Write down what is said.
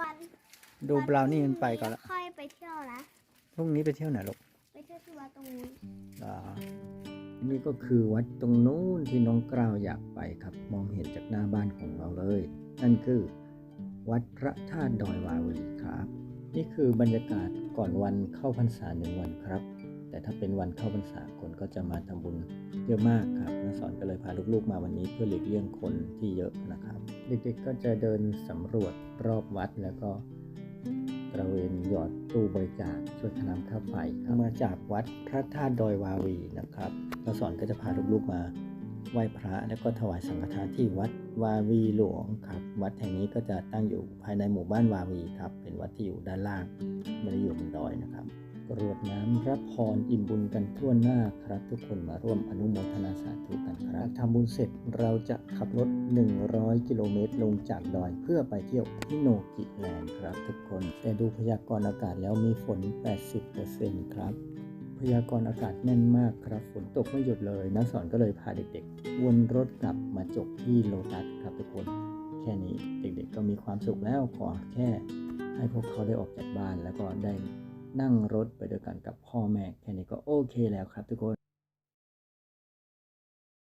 วันดูบราวนี่มันไปก่อนละค่อยไปเที่ยวนะ พรุ่งนี้ไปเที่ยวไหนลูก ไปเที่ยวที่วัดตรงนู้นอ่านี่ก็คือวัดตรงนู้นที่น้องกล้าวอยากไปครับ มองเห็นจากหน้าบ้านของเราเลย นั่นคือวัดพระธาตุดอยวาวีครับ นี่คือบรรยากาศก่อนวันเข้าพรรษาหนึ่งวันครับ แต่ถ้าเป็นวันเข้าพรรษาคนก็จะมาทำบุญเยอะมากครับน้าสอนก็เลยพาลูกๆมาวันนี้เพื่อหลีกเลี่ยงคนที่เยอะนะครับ เด็กๆก็จะเดินสำรวจรอบวัดแล้วก็ตระเวนหยอดตู้บริจาคช่วยค่าน้ำค่าไฟครับมาจากวัดพระธาตุดอยวาวีนะครับน้าสอนก็จะพาลูกๆมาไหว้พระแล้วก็ถวายสังฆทานที่วัดวาวีหลวงครับ วัดแห่งนี้ก็จะตั้งอยู่ภายในหมู่บ้านวาวีครับ เป็นวัดที่อยู่ด้านล่างไม่ได้อยู่ กรวดน้ำรับพรอิ่มบุญกันทั่วหน้าครับ ทุกคนมาร่วมอนุโมทนาสาธุกันครับทำบุญเสร็จเราจะขับรถ 100 กิโลเมตรลงจากดอยเพื่อไปเที่ยวที่โนกิแลนด์ครับ ทุกคน แต่ดูพยากรณ์อากาศแล้วมีฝน 80%ครับพยากรณ์อากาศแน่นมากครับ ฝนตกไม่หยุดเลยนักสอนก็เลยพาเด็กๆ วนรถกลับมาจบที่โลตัสครับทุกคน แค่นี้เด็กๆก็มีความสุขแล้วขอแค่ให้พวกเขาได้ออกจากบ้านแล้วก็ได้ นั่งรถไปด้วยกันกับพ่อแม่แค่นี้ก็โอเคแล้วครับทุกคน